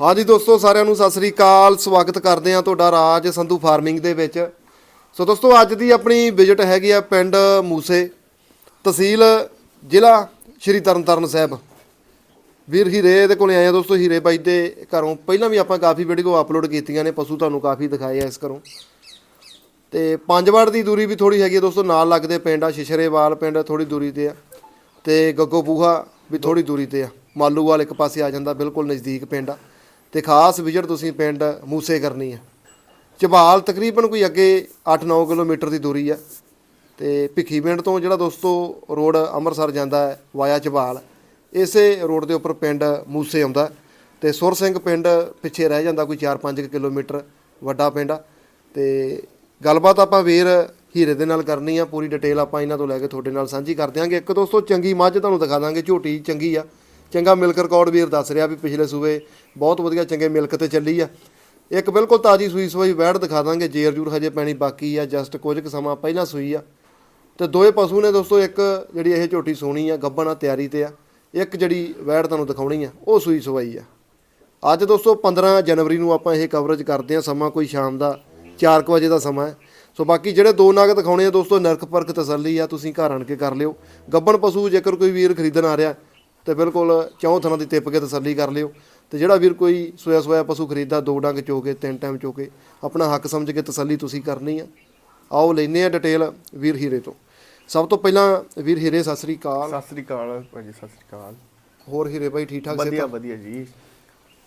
ਹਾਂਜੀ ਦੋਸਤੋ, ਸਾਰਿਆਂ ਨੂੰ ਸਤਿ ਸ੍ਰੀ ਅਕਾਲ। ਸਵਾਗਤ ਕਰਦੇ ਹਾਂ ਤੁਹਾਡਾ ਰਾਜ ਸੰਧੂ ਫਾਰਮਿੰਗ ਦੇ ਵਿੱਚ। ਸੋ ਦੋਸਤੋ, ਅੱਜ ਦੀ ਆਪਣੀ ਵਿਜ਼ਿਟ ਹੈਗੀ ਆ ਪਿੰਡ ਮੂਸੇ ਤਹਿਸੀਲ ਜ਼ਿਲ੍ਹਾ ਸ਼੍ਰੀ ਤਰਨਤਾਰਨ ਸਾਹਿਬ। ਵੀਰ ਹੀਰੇ ਦੇ ਕੋਲੇ ਆਏ ਆ ਦੋਸਤੋ, ਹੀਰੇ ਬਾਈ ਦੇ ਘਰੋਂ। ਪਹਿਲਾਂ ਵੀ ਆਪਾਂ ਕਾਫੀ ਵੀਡੀਓ ਅਪਲੋਡ ਕੀਤੀਆਂ ਨੇ, ਪਸ਼ੂ ਤੁਹਾਨੂੰ ਕਾਫੀ ਦਿਖਾਏ ਆ ਇਸ ਘਰੋਂ। ਤੇ ਪੰਜ ਵਾਰ ਦੀ ਦੂਰੀ ਵੀ ਥੋੜੀ ਹੈਗੀ ਆ ਦੋਸਤੋ, ਨਾਲ ਲੱਗਦੇ ਪਿੰਡ ਆ, ਸ਼ਿਸ਼ਰੇਵਾਲ ਪਿੰਡ ਥੋੜੀ ਦੂਰੀ ਤੇ ਆ। ਤੇ ਗੱਗੋ ਬੂਹਾ ਵੀ ਥੋੜੀ ਦੂਰੀ ਤੇ ਆ। ਮਾਲੂਵਾਲ ਇੱਕ ਪਾਸੇ ਆ ਜਾਂਦਾ, ਬਿਲਕੁਲ ਨਜ਼ਦੀਕ ਪਿੰਡ ਆ। ਤੇ ਖਾਸ ਵਿਜ਼ਿਟ ਤੁਸੀਂ ਪਿੰਡ ਮੂਸੇ ਕਰਨੀ ਆ। ਝਬਾਲ ਤਕਰੀਬਨ ਕੋਈ ਅੱਗੇ 8-9 ਕਿਲੋਮੀਟਰ ਦੀ ਦੂਰੀ ਆ ਤੇ ਭਿੱਖੀ ਪਿੰਡ ਤੋਂ ਜਿਹੜਾ ਦੋਸਤੋ ਰੋਡ ਅੰਮ੍ਰਿਤਸਰ ਜਾਂਦਾ ਹੈ, ਵਾਇਆ ਝਬਾਲ ਇਸੇ ਰੋਡ ਦੇ ਉੱਪਰ ਪਿੰਡ ਮੂਸੇ ਆਉਂਦਾ ਤੇ ਸੁਰ ਸਿੰਘ ਪਿੰਡ ਪਿੱਛੇ ਰਹਿ ਜਾਂਦਾ ਕੋਈ 4-5 ਕਿਲੋਮੀਟਰ ਵੱਡਾ ਪਿੰਡ ਆ ਤੇ ਗੱਲਬਾਤ ਆਪਾਂ ਵੀਰ ਹੀਰੇ ਦੇ ਨਾਲ ਕਰਨੀ ਆ, ਪੂਰੀ ਡਿਟੇਲ ਆਪਾਂ ਇਹਨਾਂ ਤੋਂ ਲੈ ਕੇ ਤੁਹਾਡੇ ਨਾਲ ਸਾਂਝੀ ਕਰ ਦਿਆਂਗੇ। ਇੱਕ ਦੋਸਤੋ ਚੰਗੀ ਮੱਝ ਤੁਹਾਨੂੰ ਦਿਖਾ ਦਾਂਗੇ, ਝੋਟੀ ਚੰਗੀ ਆ। ਚੰਗਾ ਮਿਲਕ ਰਿਕਾਰਡ ਵੀਰ ਦੱਸ ਰਿਹਾ ਵੀ ਪਿਛਲੇ ਸੂਬੇ ਬਹੁਤ ਵਧੀਆ ਚੰਗੇ ਮਿਲਕ ਤੇ ਚੱਲੀ ਆ। ਇੱਕ ਬਿਲਕੁਲ ਤਾਜੀ ਸੂਈ ਸਵਾਈ ਵੈੜ ਦਿਖਾ ਦਾਂਗੇ, ਜੇਰ ਜੂਰ ਹਜੇ ਪੈਣੀ ਬਾਕੀ ਆ ਜਸਟ ਕੁਝ ਕੁ ਸਮਾਂ ਪਹਿਲਾਂ ਸੂਈ ਆ। ਤੇ ਦੋਏ ਪਸ਼ੂ ਨੇ ਦੋਸਤੋ, ਇੱਕ ਜਿਹੜੀ ਇਹ ਝੋਟੀ ਸੋਣੀ ਆ ਗੱਬਣ ਆ, ਤਿਆਰੀ ਤੇ ਆ। ਇੱਕ ਜਿਹੜੀ ਵੈੜ ਤੁਹਾਨੂੰ ਦਿਖਾਉਣੀ ਆ, ਉਹ ਸੂਈ ਸਵਾਈ ਆ। ਅੱਜ ਦੋਸਤੋ 15 ਜਨਵਰੀ ਨੂੰ ਆਪਾਂ ਇਹ ਕਵਰੇਜ ਕਰਦੇ ਆ, ਸਮਾਂ ਕੋਈ ਸ਼ਾਮ ਦਾ 4 ਵਜੇ ਦਾ ਸਮਾਂ ਹੈ। ਸੋ ਬਾਕੀ ਜਿਹੜੇ ਦੋ ਨਾਗ ਦਿਖਾਉਣੇ ਆ ਦੋਸਤੋ, ਨਰਕ ਪਰਖ ਤਸੱਲੀ ਆ, ਤੁਸੀਂ ਘਰ ਆਣ ਕੇ ਕਰ ਲਿਓ। ਗੱਬਣ ਪਸ਼ੂ ਜੇਕਰ ਕੋਈ ਵੀਰ ਖਰੀਦਣ ਆ ਰਿਹਾ ਤੇ ਬਿਲਕੁਲ ਚੌਂ ਥਾਂ ਦੀ ਟਿੱਪ ਕੇ ਤਸੱਲੀ ਕਰ ਲਿਓ। ਤੇ ਜਿਹੜਾ ਵੀਰ ਕੋਈ ਸੋਇਆ ਸੋਇਆ ਪਸ਼ੂ ਖਰੀਦਦਾ ਦੋ ਡੰਗ ਚੋ ਕੇ ਤਿੰਨ ਟਾਈਮ ਚੋ ਕੇ ਆਪਣਾ ਹੱਕ ਸਮਝ ਕੇ ਤਸੱਲੀ ਤੁਸੀਂ ਕਰਨੀ ਆ। ਆਓ ਲੈਨੇ ਆ ਡਿਟੇਲ ਵੀਰ ਹੀਰੇ ਤੋਂ। ਸਭ ਤੋਂ ਪਹਿਲਾਂ ਵੀਰ ਹੀਰੇ ਸਤਿ ਸ੍ਰੀ ਅਕਾਲ। ਸਤਿ ਸ੍ਰੀ ਅਕਾਲ ਭਾਜੀ ਸਤਿ ਸ੍ਰੀ ਅਕਾਲ। ਹੋਰ ਹੀਰੇ ਭਾਈ ਠੀਕ ਠਾਕ ਵਧੀਆ ਵਧੀਆ ਜੀ।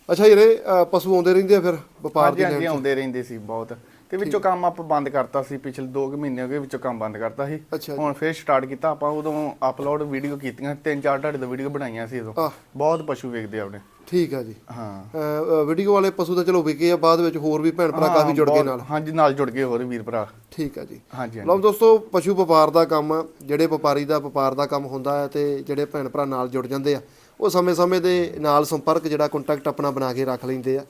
ਅੱਛਾ ਹੀਰੇ ਪਸ਼ੂ ਆਉਂਦੇ ਰਹਿੰਦੇ ਆ ਫਿਰ ਵਪਾਰ ਦੀ ਹਾਂਜੀ? ਆਉਂਦੇ ਰਹਿੰਦੇ ਸੀ ਬਹੁਤ। ਤੇ ਵਿੱਚੋਂ ਕੰਮ ਆਪਾਂ ਬੰਦ ਕਰਤਾ ਸੀ ਪਿਛਲੇ 2 ਮਹੀਨੇ ਹੋ ਗਏ ਵਿੱਚੋਂ ਕੰਮ ਬੰਦ ਕਰਤਾ ਸੀ। ਅੱਛਾ ਜੀ। ਹੁਣ ਫੇਰ ਸਟਾਰਟ ਕੀਤਾ ਆਪਾਂ ਉਦੋਂ ਅਪਲੋਡ ਵੀਡੀਓ ਕੀਤੀਆਂ ਤਿੰਨ ਚਾਰ ਢਾਡੇ ਤੋਂ ਵੀਡੀਓ ਬਣਾਈਆਂ ਸੀ ਉਦੋਂ। ਆਹ। ਬਹੁਤ ਪਸ਼ੂ ਵੇਖਦੇ ਆਪਣੇ। ਠੀਕ ਆ ਜੀ। ਹਾਂ। ਵੀਡੀਓ ਵਾਲੇ ਪਸ਼ੂ ਤਾਂ ਚਲੋ ਵਿਕੇ ਆ ਬਾਅਦ ਵਿੱਚ ਹੋਰ ਵੀ ਭੈਣ ਭਰਾ ਕਾਫੀ ਜੁੜ ਗਏ ਬਹੁਤ- ਨਾਲ। ਹਾਂਜੀ ਨਾਲ ਜੁੜ ਗਏ ਹੋਰ ਵੀਰ ਭਰਾ। ਠੀਕ ਆ ਜੀ। ਹਾਂਜੀ ਹਾਂਜੀ। ਲਓ ਦੋਸਤੋ ਪਸ਼ੂ ਵਪਾਰ ਦਾ ਕੰਮ ਆ, ਜਿਹੜੇ ਵਪਾਰੀ ਦਾ ਵਪਾਰ ਦਾ ਕੰਮ ਹੁੰਦਾ ਹੈ ਤੇ ਜਿਹੜੇ ਭੈਣ ਭਰਾ ਨਾਲ ਜੁੜ ਜਾਂਦੇ ਆ ਉਹ ਸਮੇਂ-ਸਮੇਂ ਦੇ ਨਾਲ ਸੰਪਰਕ ਜਿਹੜਾ ਕੰਟੈਕਟ ਆਪਣਾ ਬਣਾ ਕੇ ਰੱਖ ਲੈਂਦੇ ਆ।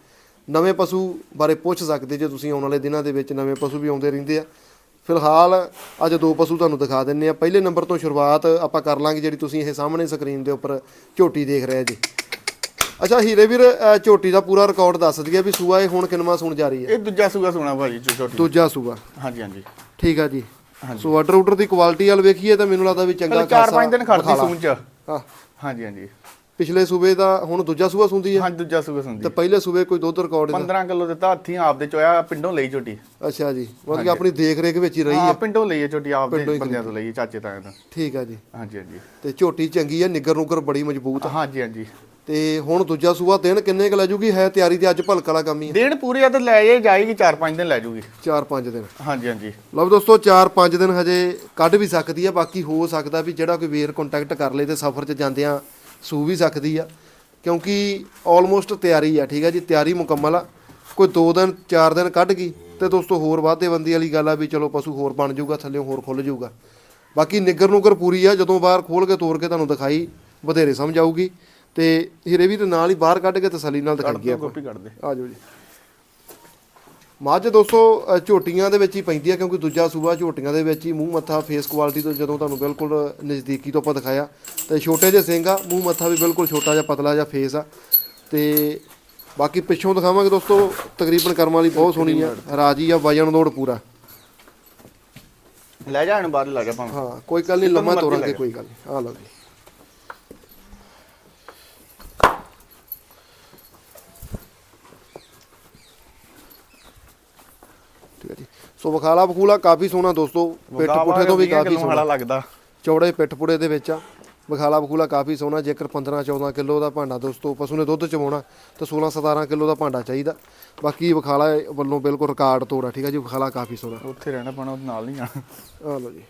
ਨਵੇਂ ਪਸ਼ੂ ਬਾਰੇ ਪੁੱਛ ਸਕਦੇ ਜੇ ਤੁਸੀਂ ਆਉਣ ਵਾਲੇ ਦਿਨਾਂ ਦੇ ਵਿੱਚ ਨਵੇਂ ਪਸ਼ੂ ਵੀ ਆਉਂਦੇ ਰਹਿੰਦੇ ਆ। ਫਿਲਹਾਲ ਅੱਜ ਦੋ ਪਸ਼ੂ ਤੁਹਾਨੂੰ ਦਿਖਾ ਦਿੰਨੇ ਆ। ਪਹਿਲੇ ਨੰਬਰ ਤੋਂ ਸ਼ੁਰੂਆਤ ਆਪਾਂ ਕਰ ਲਾਂਗੇ ਜਿਹੜੀ ਤੁਸੀਂ ਇਹ ਸਾਹਮਣੇ ਸਕਰੀਨ ਦੇ ਉੱਪਰ ਝੋਟੀ ਦੇਖ ਰਹੇ ਜੀ। ਅੱਛਾ ਹੀਰੇ ਵੀਰ ਝੋਟੀ ਦਾ ਪੂਰਾ ਰਿਕਾਰਡ ਦੱਸ ਦਈਏ ਵੀ ਸੂਆ ਇਹ ਹੁਣ ਕਿੰਨਵਾਂ ਸੁਣ ਜਾ ਰਹੀ ਹੈ? ਇਹ ਦੂਜਾ ਸੂਗਾ ਸੁਣਾ ਭਾਜੀ ਛੋਟੀ ਦੂਜਾ ਸੂਆ। ਹਾਂਜੀ ਹਾਂਜੀ। ਠੀਕ ਆ ਜੀ। ਸੋ ਆਰਡਰ ਆਰਡਰ ਦੀ ਕੁਆਲਿਟੀ ਵਾਲ ਵੇਖੀਏ ਤਾਂ ਮੈਨੂੰ ਲੱਗਦਾ ਵੀ ਚੰਗਾ ਖਾਸਾ ਪੰਜ ਦਿਨ ਖੜਦੀ। ਸੂਣ ਚ। ਹਾਂ। ਹਾਂਜੀ ਹਾਂਜੀ। ਪਿਛਲੇ ਸੂਬੇ ਦਾ ਹੁਣ ਦੂਜਾ ਸੂਬਾ ਸੁੰਦੀ ਹੈ? ਹਾਂਜੀ ਦੂਜਾ ਸੂਗਾ ਸੁਣਦੀ ਤੇ ਪਹਿਲੇ ਸੂਬੇ ਕੋਈ ਦੁੱਧ ਰਿਕਾਰਡ 15 ਕਿਲੋ ਦਿੱਤਾ ਹੱਥੀਂ ਆਪਦੇ ਚੋਇਆ ਪਿੰਡੋਂ ਲਈ ਝੋਟੀ। ਅੱਛਾ ਜੀ ਮਤਲਬ ਕਿ ਆਪਣੀ ਦੇਖ ਰੇਖ ਵਿੱਚ ਹੀ ਰਹੀ ਹਾਂ ਹੈ। ਪਿੰਡੋਂ ਲਈ ਹੈ ਝੋਟੀ ਆਪਦੇ ਹੀ ਬੰਦਿਆਂ ਤੋਂ ਲਈ ਹੈ, ਚਾਚੇ ਤਾਇਆ ਤੋਂ। ਠੀਕ ਆ ਜੀ। ਹਾਂਜੀ ਹਾਂਜੀ। ਤੇ ਝੋਟੀ ਚੰਗੀ ਹੈ ਨਿੱਗਰ ਨੁਗਰ ਬੜੀ ਮਜ਼ਬੂਤ ਆ। ਹਾਂਜੀ ਹਾਂਜੀ। ਤੇ ਹੁਣ ਦੂਜਾ ਸੂਬਾ ਦਿਨ ਕਿੰਨੇ ਕ ਲੈ ਜੂਗੀ? ਹੈ ਤਿਆਰੀ ਤੇ ਅੱਜ ਭਲਕ ਵਾਲਾ ਕੰਮ ਹੀ ਹੈ। ਦਿਨ ਪੂਰੇ ਆ ਤਾਂ ਲੈ ਜਾਏ ਜਾਏਗੀ 4-5 ਦਿਨ ਲੈ ਜੂਗੀ। 4-5 ਦਿਨ। ਹਾਂਜੀ ਹਾਂਜੀ। ਲਓ ਦੋਸਤੋ 4-5 ਦਿਨ ਹਜੇ ਕੱਢ ਵੀ ਸਕਦੀ ਹੈ ਬਾਕੀ ਹੋ ਸਕਦਾ ਵੀ ਜਿਹੜਾ ਕੋਈ ਵੀਰ ਕੰਟੈਕਟ ਕਰ ਲੇ ਤੇ ਸਫ਼ਰ 'ਚ ਜਾਂਦਿਆਂ ਸੂ ਵੀ ਸਕਦੀ ਆ। ਕਿਉਂਕਿ ਆਲਮੋਸਟ ਤਿਆਰੀ ਆ ਠੀਕ ਆ ਜੀ ਤਿਆਰੀ ਮੁਕੰਮਲ ਆ। ਕੋਈ 2 ਦਿਨ 4 ਦਿਨ ਕੱਢ ਗਈ ਤੇ ਦੋਸਤੋ ਹੋਰ ਵਾਧੇ ਬੰਦੀ ਵਾਲੀ ਗੱਲ ਆ ਵੀ ਚਲੋ ਪਸ਼ੂ ਹੋਰ ਬਣ ਜਾਊਗਾ ਥੱਲੇ ਹੋਰ ਖੁੱਲ ਜਾਊਗਾ। ਬਾਕੀ ਨਿੱਗਰ ਨੂਗਰ ਪੂਰੀ ਆ ਜਦੋਂ ਬਾਹਰ ਖੋਲ ਕੇ ਤੋੜ ਕੇ ਤੁਹਾਨੂੰ ਦਿਖਾਈ ਬਥੇਰੇ ਸਮਝ ਆਊਗੀ। ਤੇ ਹੀਰੇ ਵੀ ਦੇ ਨਾਲ ਹੀ ਬਾਹਰ ਕੱਢ ਕੇ ਤਸੱਲੀ ਨਾਲ ਦਿਖਾਈਏ ਆਪਾਂ। ਕਾਪੀ ਕੱਢ ਦੇ। ਆ ਜਾਓ ਜੀ। ਮੱਝ ਦੋਸਤੋ ਝੋਟੀਆਂ ਦੇ ਵਿੱਚ ਹੀ ਪੈਂਦੀ ਆ ਕਿਉਂਕਿ ਦੂਜਾ ਸੂਬਾ ਝੋਟੀਆਂ ਦੇ ਵਿੱਚ ਹੀ ਮੂੰਹ ਮੱਥਾ ਫੇਸ ਕੁਆਲਿਟੀ ਤੋਂ ਜਦੋਂ ਤੁਹਾਨੂੰ ਬਿਲਕੁਲ ਨਜ਼ਦੀਕੀ ਤੋਂ ਆਪਾਂ ਦਿਖਾਇਆ ਤੇ ਛੋਟੇ ਜਿਹੇ ਸਿੰਘ ਆ ਮੂੰਹ ਮੱਥਾ ਵੀ ਬਿਲਕੁਲ ਛੋਟਾ ਜਿਹਾ ਪਤਲਾ ਜਿਹਾ ਫੇਸ ਆ। ਤੇ ਬਾਕੀ ਪਿੱਛੋਂ ਦਿਖਾਵਾਂਗੇ ਦੋਸਤੋ ਤਕਰੀਬਨ ਕਰਮ ਵਾਲੀ ਬਹੁਤ ਸੋਹਣੀ ਆ ਰਾਜੀ ਆ ਵਜਨ ਲੋਡ ਪੂਰਾ। ਲੈ ਜਾਣ ਬਾਹਰ ਲੱਗਾ ਭਾਵੇਂ। ਹਾਂ ਕੋਈ ਗੱਲ ਨਹੀਂ ਲੰਮਾ ਤੋਰਾਂਗੇ। ਕੋਈ ਗੱਲ ਨਹੀਂ ਆ ਲਓ ਜੀ ਠੀਕ ਹੈ ਜੀ ਸੋ ਬਖਾਲਾ ਬਖੂਲਾ ਕਾਫੀ ਸੋਹਣਾ ਦੋਸਤੋ ਪਿੱਠ ਪੁੱਠੇ ਤੋਂ ਵੀ ਕਾਫੀ ਸੋਹਣਾ। ਲੱਗਦਾ। ਚੌੜੇ ਪਿੱਠ ਪੁੜੇ ਦੇ ਵਿੱਚ ਆ। ਬਖਾਲਾ ਬਖੂਲਾ ਕਾਫੀ ਸੋਹਣਾ ਜੇਕਰ 15 14 ਕਿਲੋ ਦਾ ਭਾਂਡਾ ਦੋਸਤੋ ਪਸ਼ੂ ਨੇ ਦੁੱਧ ਚਵਾਉਣਾ ਤਾਂ 16 17 ਕਿਲੋ ਦਾ ਭਾਂਡਾ ਚਾਹੀਦਾ। ਬਾਕੀ ਬਖਾਲਾ ਵੱਲੋਂ ਬਿਲਕੁਲ ਰਿਕਾਰਡ ਤੋੜਾ ਠੀਕ ਹੈ ਜੀ? ਬਖਾਲਾ ਕਾਫੀ ਸੋਹਣਾ। ਉੱਥੇ ਰਹਿਣਾ ਪੈਣਾ ਉਹਦੇ ਨਾਲ ਨਹੀਂ ਜਾਣਾ। ਆ ਲਓ ਜੀ।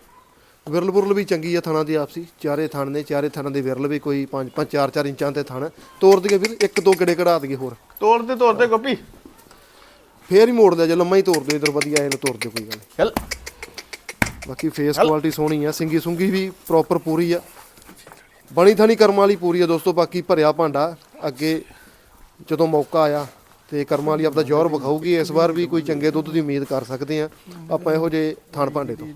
ਵਿਰਲ ਬੁਰਲ ਵੀ ਚੰਗੀ ਆ ਥਣਾ ਦੀ ਆਪਸੀ ਚਾਰੇ ਥਣ ਨੇ ਚਾਰੇ ਥਣਾਂ ਦੇ ਵਿਰਲ ਵੀ ਕੋਈ 5 5 4 4 ਇੰਚਾਂ ਤੇ ਥਣ। ਤੋੜ ਦਈਏ ਵੀਰ ਇੱਕ ਦੋ ਗੜੇ ਕਢਾ ਦਈਏ ਹੋਰ। ਤੋੜਦੇ ਤੋੜਦੇ ਗੋਪੀ। ਫੇਰ ਹੀ ਮੋੜ ਦਿਆ ਜੇ ਲੰਮਾ ਹੀ ਤੋੜ ਦਿਓ ਇਧਰ ਵਧੀਆ ਇਹਨੂੰ ਤੋੜ ਦਿਓ ਕੋਈ ਗੱਲ ਨਹੀਂ। ਚੱਲ। ਬਾਕੀ ਫੇਸ ਕੁਆਲਿਟੀ ਸੋਹਣੀ ਆ ਸਿੰਗੀ ਸੁੰਗੀ ਵੀ ਪ੍ਰੋਪਰ ਪੂਰੀ ਆ। ਬਣੀ ਥਣੀ ਕਰਮ ਵਾਲੀ ਪੂਰੀ ਆ ਦੋਸਤੋ ਬਾਕੀ ਭਰਿਆ ਭਾਂਡਾ ਅੱਗੇ ਜਦੋਂ ਮੌਕਾ ਆਇਆ ਤੇ ਕਰਮ ਵਾਲੀ ਆਪਦਾ ਜੋਰ ਵਿਖਾਊਗੀ ਇਸ ਵਾਰ ਵੀ ਕੋਈ ਚੰਗੇ ਦੁੱਧ ਦੀ ਉਮੀਦ ਕਰ ਸਕਦੇ ਆ। ਆਪਾਂ ਇਹੋ ਜੇ ਥਣ ਭਾਂਡੇ ਤੋਂ।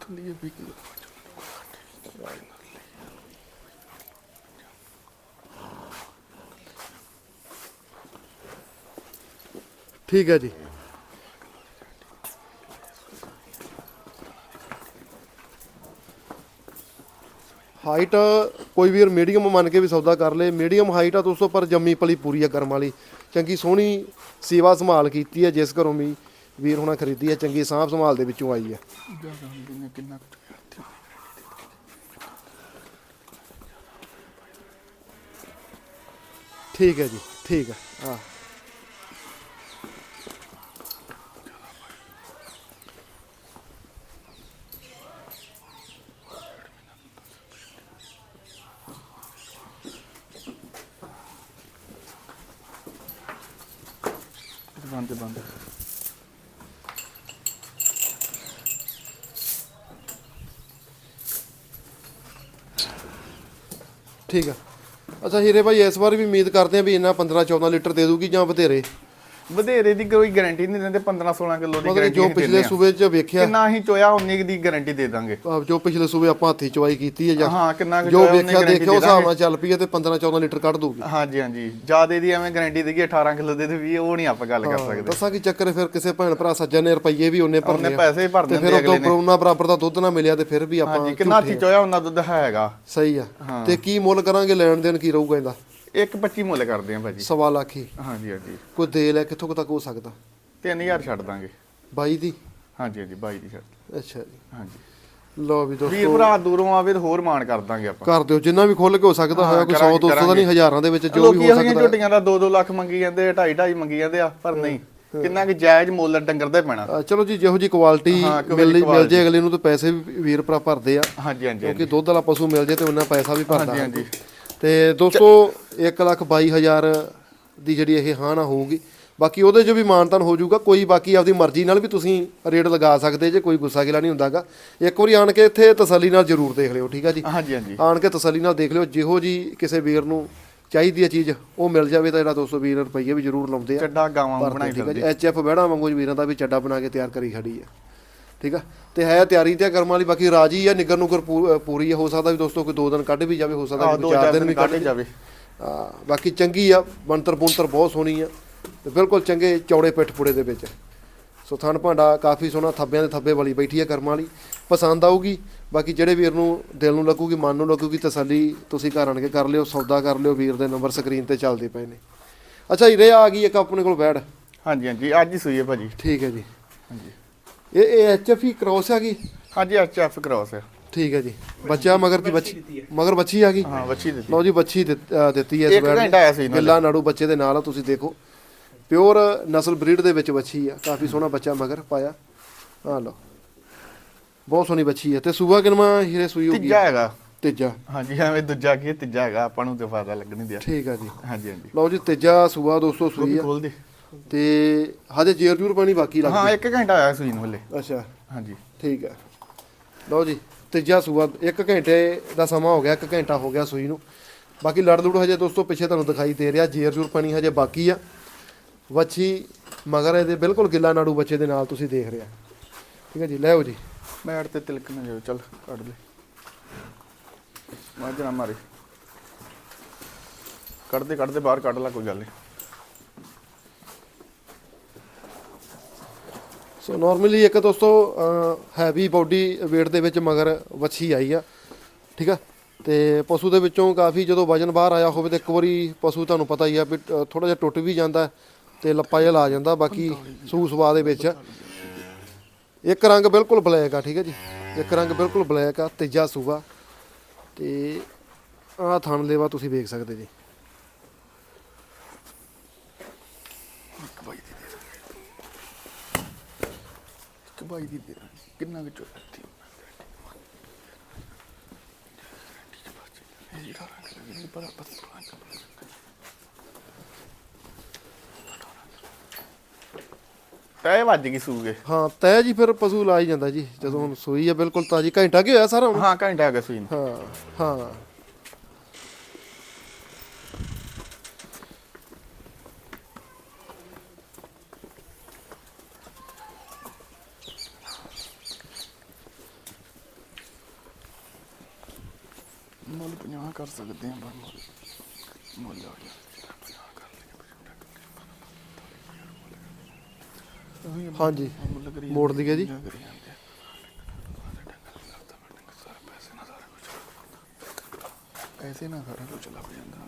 ਥੱਲੀ ਵੀ ਠੀਕ ਹੈ ਜੀ। ਹਾਈਟ ਕੋਈ ਵੀਰ ਮੀਡੀਅਮ ਮੰਨ ਕੇ ਵੀ ਸੌਦਾ ਕਰ ਲੇ। ਮੀਡੀਅਮ ਹਾਈਟ ਆ ਦੋਸਤੋ ਪਰ ਜੰਮੀ ਪਲੀ ਪੂਰੀ ਆ ਕਰਮ ਵਾਲੀ। ਚੰਗੀ ਸੋਹਣੀ ਸੇਵਾ ਸੰਭਾਲ ਕੀਤੀ ਹੈ ਜਿਸ ਘਰੋਂ ਵੀ ਵੀਰ ਹੁਣਾ ਖਰੀਦੀ ਹੈ। ਚੰਗੀ ਸਾਂਭ ਸੰਭਾਲ ਦੇ ਵਿੱਚੋਂ ਆਈ ਹੈ। ਠੀਕ ਹੈ ਜੀ, ਠੀਕ ਹੈ। ਹਾਂ। ਬੰਦ ਬੰਦ। ਠੀਕ ਆ। ਅੱਛਾ ਹੀਰੇ ਭਾਈ, ਇਸ ਵਾਰ ਵੀ ਉਮੀਦ ਕਰਦੇ ਆ ਵੀ ਇਹਨਾਂ 15 14 ਲੀਟਰ ਦੇ ਦੂਗੀ ਜਾਂ ਵਧੇਰੇ? ਵਧੇਰੇ ਦੀ ਕੋਈ ਗਾਰੰਟੀ ਨਹੀਂ ਦਿੰਦੇ 15 16 ਕਿਲੋ ਦੀ ਮਤਲਬ ਗਾਰੰਟੀ ਜੋ ਪਿਛਲੇ ਸੂਬੇ 'ਚ ਵੇਖਿਆ ਕਿੰਨਾ ਹੀ ਚੋਇਆ ਉਨੀ ਕੁ ਦੀ ਗਾਰੰਟੀ ਦੇ ਦਾਂਗੇ। ਜੋ ਪਿਛਲੇ ਸੂਬੇ ਆਪਾਂ ਹੱਥੀ ਚਵਾਈ ਕੀਤੀ ਹੈ ਜਾਂ ਹਾਂ ਕਿੰਨਾ ਕੁ ਜੋ ਚੋਇਆ ਉਨੀ ਵੇਖਿਆ guarantee ਦੇਖਿਆ ਉਸ ਦੇ ਹਿਸਾਬ। ਨਾਲ ਚੱਲ ਪਈ ਹੈ ਤੇ 15 14 ਲੀਟਰ ਕੱਢ ਦੂਗੀ ਹਾਂਜੀ ਹਾਂਜੀ। ਜਿਆਦੇ ਦੀ ਐਵੇਂ ਗਾਰੰਟੀ ਦੇਗੀ 18 ਕਿਲੋ ਦੇ ਤੇ ਵੀ ਉਹ ਨਹੀਂ ਆਪਾਂ ਗੱਲ ਕਰ ਸਕਦੇ। ਦੱਸਾਂ ਕੀ ਚੱਕਰ ਫਿਰ ਕਿਸੇ ਭੈਣ ਭਰਾ ਸੱਜਣ ਨੇ ਰੁਪਈਏ ਵੀ ਉਹਨੇ ਭਰਨੇ ਉਹਨੇ ਆ। ਪੈਸੇ ਹੀ ਭਰ ਤੇ ਦਿੰਦੇ ਫਿਰ ਉਹ ਅਗਲੇ ਤੋਂ ਕਰੋਨਾ ਬਰਾਬਰ ਦਾ ਦੁੱਧ ਨਾ ਮਿਲਿਆ ਤੇ ਫਿਰ ਵੀ ਆਪਾਂ ਹਾਂਜੀ ਕਿੰਨਾ ਹੱਥੀ ਚੋਇਆ ਉਹਨਾਂ ਦੁੱਧ ਹੈਗਾ। ਸਹੀ ਆ। ਤੇ ਕੀ ਮੁੱਲ ਕਰਾਂਗੇ ਲੈਣ ਦੇਣ ਕੀ ਰਹੂਗਾ ਇਹਦਾ? ਇੱਕ 25 ਮੁੱਲ ਕਰਦੇ ਆ ਭਾਜੀ। ਸਵਾ ਲੱਖ ਹੀ। ਹਾਂਜੀ ਹਾਂਜੀ। ਕੋਈ ਦੇ ਲੈ ਕਿੱਥੋਂ ਕੁ ਤੱਕ ਹੋ ਸਕਦਾ? 3000 ਛੱਡ ਦਾਂਗੇ। 22 ਦੀ? ਹਾਂਜੀ ਹਾਂਜੀ 22 ਦੀ ਛੱਡ। ਅੱਛਾ ਜੀ। ਹਾਂਜੀ। ਲਓ ਵੀ ਵੀਰ ਦੋਸਤੋ ਭਰਾ ਦੂਰੋਂ ਆਵੇ ਤਾਂ ਹੋਰ ਮਾਣ ਕਰ ਦਾਂਗੇ ਆਪਾਂ। ਕਰ ਦਿਓ ਜਿੰਨਾ ਵੀ ਖੁੱਲ ਕੇ ਹੋ ਸਕਦਾ ਹੋਇਆ ਕੋਈ 100 ਕਰਾਂਗੇ, 200 ਦਾ ਨਹੀਂ ਹਜ਼ਾਰਾਂ ਦੇ ਵਿੱਚ ਜੋ ਵੀ ਹੋ ਇਹੋ ਸਕਦਾ। ਝੋਟੀਆਂ ਦਾ 2-2 ਲੱਖ ਮੰਗੀ ਜਾਂਦੇ 2.5 ਮੰਗੀ ਜਾਂਦੇ ਆ ਪਰ ਨਹੀਂ। ਕਿੰਨਾ ਕਿ ਜਾਇਜ਼ ਮੁੱਲ ਡੰਗਰ ਦਾ ਹੀ ਪੈਣਾ। ਅ, ਚਲੋ ਜੀ ਜਿਹੋ ਜੀ ਕੁਆਲਿਟੀ ਹਾਂ, ਮਿਲ ਜਿਹੀ ਮਿਲ ਜੇ ਅਗਲੇ ਨੂੰ ਤਾਂ ਪੈਸੇ ਵੀ ਵੀਰ ਭਰਾ ਭਰਦੇ ਆ। ਹਾਂਜੀ ਹਾਂਜੀ ਕਿਉਂਕਿ ਦੁੱਧ ਵਾਲਾ ਪਸ਼ੂ ਮਿਲ ਜੇ ਤੇ ਉਹਨਾਂ ਪੈਸਾ ਵੀ ਭਰਦਾ। ਹਾਂਜੀ ਹਾਂਜੀ। ਤੇ ਦੋਸਤੋ 122000 ਦੀ ਜਿਹੜੀ ਇਹ ਹਾਂ ਨਾ ਹੋਊਗੀ। ਬਾਕੀ ਉਹਦੇ 'ਚ ਵੀ ਮਾਨਤਨ ਹੋ ਜਾਊਗਾ। ਕੋਈ ਬਾਕੀ ਆਪਦੀ ਮਰਜ਼ੀ ਨਾਲ ਵੀ ਤੁਸੀਂ ਰੇਟ ਲਗਾ ਸਕਦੇ ਜੇ ਕੋਈ ਗੁੱਸਾ ਗਿਲਾ ਨਹੀਂ ਹੁੰਦਾਗਾ। ਇੱਕ ਵਾਰੀ ਆਣ ਕੇ ਇੱਥੇ ਤਸੱਲੀ ਨਾਲ ਜ਼ਰੂਰ ਦੇਖ ਲਿਓ ਠੀਕ ਆ ਜੀ? ਹਾਂਜੀ ਹਾਂਜੀ। ਆਣ ਕੇ ਤਸੱਲੀ ਨਾਲ ਦੇਖ ਲਿਓ। ਜਿਹੋ ਜੀ ਕਿਸੇ ਵੀਰ ਨੂੰ ਚਾਹੀਦੀ ਹੈ ਚੀਜ਼ ਉਹ ਮਿਲ ਜਾਵੇ ਤਾਂ ਜਿਹੜਾ 220 ਰੁਪਏ ਵੀ ਜ਼ਰੂਰ ਲਾਉਂਦੇ ਆ। ਚੱਡਾ ਗਾਵਾਂ ਬਣਾਈ ਠੀਕ ਆ ਜੀ ਫਿਰਦੇ। ਐਚਐਫ ਬਹਿਣਾ ਵਾਂਗੂ ਜੀ ਵੀਰਾਂ ਦਾ ਵੀ ਚੱਡਾ ਬਣਾ ਕੇ ਤਿਆਰ ਕਰੀ ਖੜੀ ਹੈ ਠੀਕ ਆ? ਤੇ ਹੈ ਤਿਆਰੀ ਤੇ ਕਰਮ ਵਾਲੀ ਬਾਕੀ ਰਾਜੀ ਆ ਨਿਗਰ ਪੂ- ਪੂਰੀ ਹੋ ਸਕਦਾ ਵੀ ਦੋਸਤੋ ਕੋਈ ਦੋ ਦਿਨ ਕੱਢ ਵੀ ਜਾਵੇ ਹੋ ਸਕਦਾ ਕੋਈ ਦੋ ਚਾਰ ਚਾਰ ਦਿਨ ਵੀ ਕੱਢ ਜਾਵੇ। ਆ ਬਾਕੀ ਚੰਗੀ ਆ ਬੰਤਰ ਬੁੰਤਰ ਬਹੁਤ ਸੋਹਣੀ ਆ ਤੇ ਬਿਲਕੁਲ ਚੰਗੇ ਚੌੜੇ ਪਿੱਠ ਪੁੜੇ ਦੇ ਵਿੱਚ। ਸੋ ਥਣ ਭਾਂਡਾ ਕਾਫੀ ਸੋਹਣਾ ਥੱਬਿਆਂ ਦੇ ਥੱਬੇ ਵਾਲੀ ਬੈਠੀ ਆ ਕਰਮ ਵਾਲੀ ਪਸੰਦ ਆਊਗੀ। ਬਾਕੀ ਜਿਹੜੇ ਵੀਰ ਨੂੰ ਦਿਲ ਨੂੰ ਲੱਗੂਗੀ ਮਨ ਨੂੰ ਲੱਗੂਗੀ ਤਸੱਲੀ ਤੁਸੀਂ ਘਰ ਆਣ ਕੇ ਕਰ ਲਿਓ ਸੌਦਾ ਕਰ ਲਿਓ ਵੀਰ ਦੇ ਨੰਬਰ ਸਕਰੀਨ ਤੇ ਚੱਲਦੇ ਪਏ ਨੇ। ਅੱਛਾ ਹੀਰੇ ਆ ਗਈ ਇੱਕ ਆਪਣੇ ਕੋਲ ਬੈੜ ਹਾਂਜੀ ਹਾਂਜੀ ਅੱਜ ਹੀ ਸੂਈ ਹੈ ਭਾਜੀ। ਠੀਕ ਹੈ ਜੀ। ਹਾਂਜੀ। ਇਹ ਇਹ ਐਚਐਫ ਹੀ ਕ੍ਰੋਸ ਆ ਗਈ? ਹਾਂਜੀ ਐਚਐਫ ਕ੍ਰਾਸ ਹੈ ਠੀਕ ਹੈ ਜੀ। ਬੱਚਾ ਮਗਰ ਕੀ ਬੱਚੀ ਮਗਰ ਬੱਚੀ ਆ ਗਈ? ਹਾਂ ਬੱਚੀ ਦਿੱਤੀ। ਲਓ ਜੀ ਬੱਚੀ ਦਿੱਤ- ਹੈ ਇਸ ਇੱਕ ਬੈੜ ਘੰਟਾ ਆਇਆ ਸੀ ਇਹਨਾਂ ਗਿੱਲਾ ਨਾੜੂ ਬੱਚੇ ਦੇ ਨਾਲ ਆ ਤੁਸੀਂ ਦੇਖੋ। ਪਿਓਰ ਨਸਲ ਬਰੀਡ ਦੇ ਵਿੱਚ ਬੱਚੀ ਆ। ਕਾਫੀ ਸੋਹਣਾ ਬੱਚਾ ਮਗਰ ਪਾਇਆ। ਆ ਲਓ। ਬਹੁਤ ਸੋਹਣੀ ਬੱਚੀ ਹੈ ਤੇ ਸੂਬਾ ਕਿਨਮਾ ਹੀਰੇ ਸੂਈ ਹੋ ਗਈ? ਤੀਜਾ ਹੈਗਾ। ਤੀਜਾ। ਹਾਂਜੀ ਐਵੇਂ ਦੂਜਾ ਕੀ ਹੈ, ਤੀਜਾ ਹੈਗਾ। ਆਪਾਂ ਨੂੰ ਤੇ ਪਤਾ ਲੱਗ ਨਹੀਂ ਦਿਆ। ਠੀਕ ਆ ਜੀ। ਹਾਂਜੀ ਹਾਂਜੀ। ਲਓ ਜੀ ਤੀਜਾ ਸੂਬਾ ਦੋਸਤੋ ਸੂਈ ਆ। ਖੋਲ ਦੇ। ਤੇ ਹਜੇ ਜੇਰ ਜੂਰ ਪਾਣੀ ਬਾਕੀ ਹਾਂ ਲੱਗਦਾ ਇੱਕ ਘੰਟਾ ਆਇਆ ਸੂਈ ਨੂੰ ਹਲੇ। ਅੱਛਾ। ਹਾਂਜੀ। ਠੀਕ ਹੈ। ਲਓ ਜੀ ਤੀਜਾ ਸੂਆ 1 ਘੰਟੇ ਦਾ ਸਮਾਂ ਹੋ ਗਿਆ 1 ਘੰਟਾ ਹੋ ਗਿਆ ਸੂਈ ਨੂੰ। ਬਾਕੀ ਲੜ ਲੁੜ ਹਜੇ ਦੋਸਤੋ ਪਿੱਛੇ ਤੁਹਾਨੂੰ ਦਿਖਾਈ ਦੇ ਰਿਹਾ ਜੇਰ ਜੂਰ ਪਾਣੀ ਹਜੇ ਬਾਕੀ ਆ। ਵੱਛੀ ਮਗਰ ਇਹਦੇ ਬਿਲਕੁਲ ਗਿੱਲਾ ਨਾੜੂ ਬੱਚੇ ਦੇ ਨਾਲ ਤੁਸੀਂ ਦੇਖ ਰਿਹਾ। ਠੀਕ ਹੈ ਜੀ ਲੈ ਆਓ ਜੀ। ਮੈਟ ਤੇ ਤਿਲਕ ਨਾ ਜਾਓ ਚੱਲ ਕੱਢ ਲੈ ਮਾਜ ਨਾ ਮਾਰੇ। ਕੱਢ ਦੇ ਕੱਢ ਦੇ ਬਾਹਰ ਕੱਢ ਲੈ ਕੋਈ ਗੱਲ ਨਹੀਂ ਸੋ ਨਾਰਮਲੀ ਇੱਕ ਦੋਸਤੋ ਹੈਵੀ ਬਾਡੀ weight ਦੇ ਵਿੱਚ ਮਗਰ ਵੱਛੀ ਆਈ ਆ, ਠੀਕ ਆ? ਤੇ ਪਸ਼ੂ ਦੇ ਵਿੱਚੋਂ ਕਾਫੀ ਜਦੋਂ ਵਜਨ ਬਾਹਰ ਆਇਆ ਹੋਵੇ ਤੇ ਇੱਕ ਵਾਰੀ ਪਸ਼ੂ ਤੁਹਾਨੂੰ ਪਤਾ ਹੀ ਆ ਵੀ ਥੋੜਾ ਜਿਹਾ ਟੁੱਟ ਵੀ ਜਾਂਦਾ ਤੇ ਲੱਪਾ ਜਿਹਾ ਲਾ ਜਾਂਦਾ, ਬਾਕੀ ਸੂ ਸਵਾ ਦੇ ਵਿੱਚ। ਇੱਕ ਰੰਗ ਬਿਲਕੁਲ ਬਲੈਕ ਆ, ਠੀਕ ਹੈ ਜੀ? ਇੱਕ ਰੰਗ ਬਿਲਕੁਲ ਬਲੈਕ ਆ, ਤੀਜਾ ਸੂਆ। ਤੇ ਆਹ ਥਣ ਲੇਵਾ ਤੁਸੀਂ ਵੇਖ ਸਕਦੇ ਜੀ ਕਬਾਈ ਦੀ ਦੇ ਕਬਾਈ ਦੀ ਦੇ ਕਿੰਨਾ ਕੁ ਚੋਤੀ ਇਹ ਜਿਹੜਾ ਰੰਗ ਲੱਗੇ ਬੜਾ ਪਤਲਾ ਤੈ ਵੱਜ ਗਈ ਸੂਗੇ ਹਾਂ ਤੈ ਜੀ ਫਿਰ ਪਸ਼ੂ ਲਾ ਹੀ ਜਾਂਦਾ ਜੀ। ਜਦੋਂ ਹੁਣ ਸੂਈ ਆ ਬਿਲਕੁਲ ਤਾਜੀ। ਘੰਟਾ ਕੀ ਹੋਇਆ ਸਾਰਾ ਹੁਣ? ਹਾਂ ਘੰਟਾ ਹੋ ਗਿਆ ਸੂਈ ਨੂੰ। ਹਾਂ ਹਾਂ ਮੁੱਲ 50 ਕਰ ਸਕਦੇ ਆ ਪਰ ਮੁੱਲ ਮੁੱਲ ਆ ਗਿਆ 50 ਕਰ ਲਈਏ ਹਾਂਜੀ ਮੋੜ ਜੀ। ਕਰੀ ਜਾਂਦੇ ਆ। ਪੈਸੇ ਨਾ ਸਾਰਾ ਕੁਝ ਲੱਗ ਜਾਂਦਾ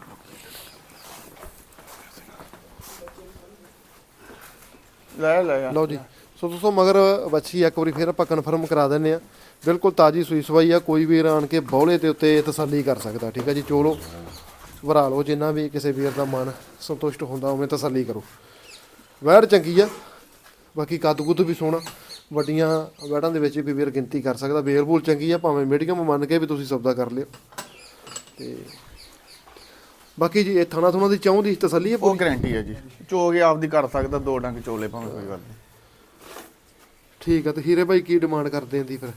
ਲੈ ਲੈ। ਲਓ ਜੀ। ਸੋ ਦੋਸਤੋ ਮਗਰ ਵੱਛੀ ਇੱਕ ਵਾਰੀ ਫਿਰ ਆਪਾਂ ਕਨਫਰਮ ਕਰਾ ਦਿੰਨੇ ਆ ਬਿਲਕੁਲ ਤਾਜੀ ਸੂਈ ਸਵਾਈ ਆ ਕੋਈ ਵੀਰ ਆਣ ਕੇ ਬੌਲੇ ਦੇ ਉੱਤੇ ਤਸੱਲੀ ਕਰ ਸਕਦਾ ਠੀਕ ਹੈ ਜੀ? ਚੋਲੋ ਵਰਾ ਲਓ ਜਿੰਨਾ ਵੀ ਕਿਸੇ ਵੀਰ ਦਾ ਮਨ ਸੰਤੁਸ਼ਟ ਹੁੰਦਾ ਉਵੇਂ ਤਸੱਲੀ ਕਰੋ। ਵੈੜ ਚੰਗੀ ਆ ਬਾਕੀ ਕੱਦ ਕੁੱਦ ਵੀ ਸੋਹਣਾ ਵੱਡੀਆਂ ਵੈੜਾਂ ਦੇ ਵਿੱਚ ਵੀ ਵੀਰ ਗਿਣਤੀ ਕਰ ਸਕਦਾ ਬੇਲ ਬੂਲ ਚੰਗੀ ਆ ਭਾਵੇਂ ਮੀਡੀਅਮ ਮੰਨ ਕੇ ਵੀ ਤੁਸੀਂ ਸੌਦਾ ਕਰ ਲਿਓ। ਤੇ ਬਾਕੀ ਜੀ ਇਹ ਥਾਣਾ ਥੁਣਾ ਦੀ ਚਾਹੁੰ ਦੀ ਤਸੱਲੀ ਹੈ ਉਹ ਗਾਰੰਟੀ ਹੈ ਜੀ। ਚੋ ਕੇ ਆਪਦੀ ਕਰ ਸਕਦਾ ਦੋ ਡੰਗ ਚੋਲੇ ਭਾਵੇਂ ਕੋਈ ਗੱਲ ਨਹੀਂ। ਠੀਕ ਆ ਤੇ ਹੀਰੇ ਭਾਈ ਕੀ ਡਿਮਾਂਡ ਕਰਦੇ ਆਂ ਦੀ ਫਿਰ?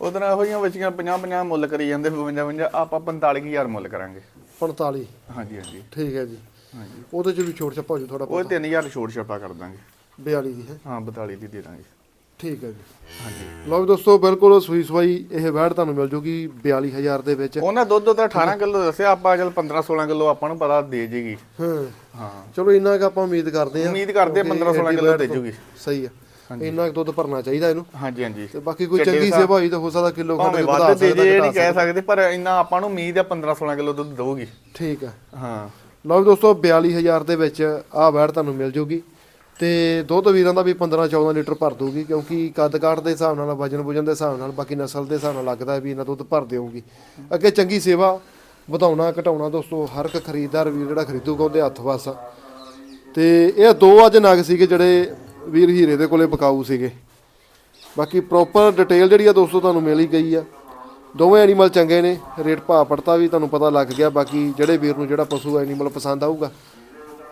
ਉਹਦੇ ਨਾਲ ਇਹੋ ਜਿਹੀਆਂ ਬੱਚੀਆਂ 50 50 ਮੁੱਲ ਕਰੀ ਜਾਂਦੇ 52 52 ਆਪਾਂ 45000 ਮੁੱਲ ਕਰਾਂਗੇ। 45 ਹਾਂਜੀ ਹਾਂਜੀ। ਠੀਕ ਹੈ ਜੀ। ਹਾਂਜੀ। ਉਹਦੇ ਚ ਵੀ ਛੋਟ ਛੱਪਾ ਹੋ ਜੂ ਥੋੜਾ ਉਹ 3000 ਛੋੜ ਛਾਪਾ ਕਰ ਦਾਂਗੇ। 42 ਦੀ ਹੈ। ਹਾਂ 42 ਦੀ ਦੇ ਦਾਂਗੇ। ਠੀਕ ਹੈ ਜੀ। ਹਾਂਜੀ। ਲਓ ਦੋਸਤੋ ਬਿਲਕੁਲ ਸੂਈ ਸਵਾਈ ਇਹ ਵੈੜ ਤੁਹਾਨੂੰ ਮਿਲ ਜੂਗੀ 42000 ਦੇ ਵਿੱਚ। ਉਹਨਾਂ ਦੁੱਧ ਤਾਂ 18 ਕਿਲੋ ਦੱਸਿਆ ਆਪਾਂ ਚਲ 15 16 ਕਿਲੋ ਆਪਾਂ ਨੂੰ ਪਤਾ ਦੇ ਜੇਗੀ ਹਾਂ। ਹਾਂ। ਚਲੋ ਇੰਨਾ ਕੁ ਆਪਾਂ ਉਮੀਦ ਕਰਦੇ ਆਂ ਉਮੀਦ ਕਰਦੇ ਆ 15 16 ਕਿਲੋ ਦੇ ਜੂਗੀ ਸਹੀ ਆ ਇੰਨਾ ਕੁ ਦੁੱਧ ਭਰਨਾ ਚਾਹੀਦਾ ਇਹਨੂੰ। ਹਾਂਜੀ ਹਾਂਜੀ। ਤੇ ਬਾਕੀ ਕੋਈ ਚੰਗੀ ਸੇਵਾ ਹੋਈ ਤਾਂ ਹੋ ਸਕਦਾ ਕਿਲੋ ਖੰਡ ਭਾਵੇਂ ਵੀ ਵਧਾ ਵੱਧ ਦੇ ਸਕਦਾ ਜੇ ਇਹ ਘਟਾ ਨਹੀਂ ਕਹਿ ਸਕਦੇ। ਪਰ ਇੰਨਾ ਆਪਾਂ ਨੂੰ ਉਮੀਦ ਆ 15 16 ਕਿਲੋ ਦੁੱਧ ਦਊਗੀ। ਠੀਕ ਆ ਹਾਂ। ਲਓ ਵੀ ਦੋਸਤੋ 42000 ਦੇ ਵਿੱਚ ਆਹ ਵੈੜ ਤੁਹਾਨੂੰ ਮਿਲ ਜੂਗੀ। ਤੇ ਦੁੱਧ ਵੀਰਾਂ ਦਾ ਵੀ 15 14 ਲੀਟਰ ਭਰ ਦੂਗੀ ਕਿਉਂਕਿ ਕੱਦ ਕਾਠ ਦੇ ਹਿਸਾਬ ਨਾਲ ਵਜਨ ਵੁਜਨ ਦੇ ਹਿਸਾਬ ਨਾਲ ਬਾਕੀ ਨਸਲ ਦੇ ਹਿਸਾਬ ਨਾਲ ਲੱਗਦਾ ਵੀ ਇਹਨਾਂ ਦੁੱਧ ਭਰ ਦੇਊਗੀ। ਅੱਗੇ ਚੰਗੀ ਸੇਵਾ ਵਧਾਉਣਾ ਘਟਾਉਣਾ ਦੋਸਤੋ ਹਰ ਇੱਕ ਖਰੀਦਦਾਰ ਵੀਰ ਜਿਹੜਾ ਖਰੀਦੂਗਾ ਉਹਦੇ ਹੱਥ ਵਸ। ਆ ਤੇ ਇਹ ਦੋ ਅੱਜ ਨਗ ਸੀਗੇ ਜਿਹੜੇ ਵੀਰ ਹੀਰੇ ਦੇ ਕੋਲੇ ਬਕਾਊ ਸੀਗੇ। ਬਾਕੀ ਪ੍ਰੋਪਰ ਡਿਟੇਲ ਜਿਹੜੀ ਆ ਦੋਸਤੋ ਤੁਹਾਨੂੰ ਮਿਲ ਹੀ ਗਈ ਆ। ਦੋਵੇਂ ਐਨੀਮਲ ਚੰਗੇ ਨੇ ਰੇਟ ਭਾਅ ਪੜਤਾ ਵੀ ਤੁਹਾਨੂੰ ਪਤਾ ਲੱਗ ਗਿਆ ਬਾਕੀ ਜਿਹੜੇ ਵੀਰ ਨੂੰ ਜਿਹੜਾ ਪਸ਼ੂ ਐਨੀਮਲ ਪਸੰਦ ਆਊਗਾ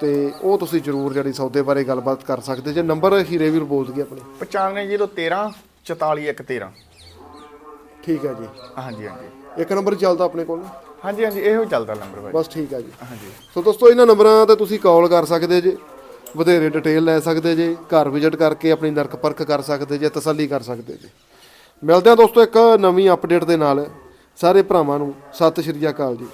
ਤੇ ਉਹ ਤੁਸੀਂ ਜ਼ਰੂਰ ਜਿਹੜੀ ਸੌਦੇ ਬਾਰੇ ਗੱਲਬਾਤ ਕਰ ਸਕਦੇ ਜੇ ਨੰਬਰ ਹੀਰੇ ਵੀਰ ਬੋਲ ਦਈਏ ਆਪਣੇ। 95013 44113 ਠੀਕ ਹੈ ਜੀ। ਹਾਂਜੀ ਹਾਂਜੀ। ਇੱਕ ਨੰਬਰ ਚੱਲਦਾ ਆਪਣੇ ਕੋਲ? ਹਾਂਜੀ ਹਾਂਜੀ ਇਹੋ ਚੱਲਦਾ ਨੰਬਰ ਭਾਈ ਬਸ ਠੀਕ ਹੈ ਜੀ। ਹਾਂਜੀ। ਸੋ ਦੋਸਤੋ ਇਹਨਾਂ ਨੰਬਰਾਂ ਤੇ ਤੁਸੀਂ ਕਾਲ ਕਰ ਸਕਦੇ ਜੇ। ਵਧੇਰੇ ਡਿਟੇਲ ਲੈ ਸਕਦੇ ਜੇ, ਘਰ ਵਿਜ਼ਿਟ ਕਰਕੇ ਆਪਣੀ ਨਰਕ ਪਰਖ ਕਰ ਸਕਦੇ ਜੇ, ਤਸੱਲੀ ਕਰ ਸਕਦੇ ਜੇ। ਮਿਲਦੇ ਹਾਂ ਦੋਸਤੋ ਇੱਕ ਨਵੀਂ ਅਪਡੇਟ ਦੇ ਨਾਲ। ਸਾਰੇ ਭਰਾਵਾਂ ਨੂੰ ਸਤਿ ਸ਼੍ਰੀ ਅਕਾਲ ਜੀ।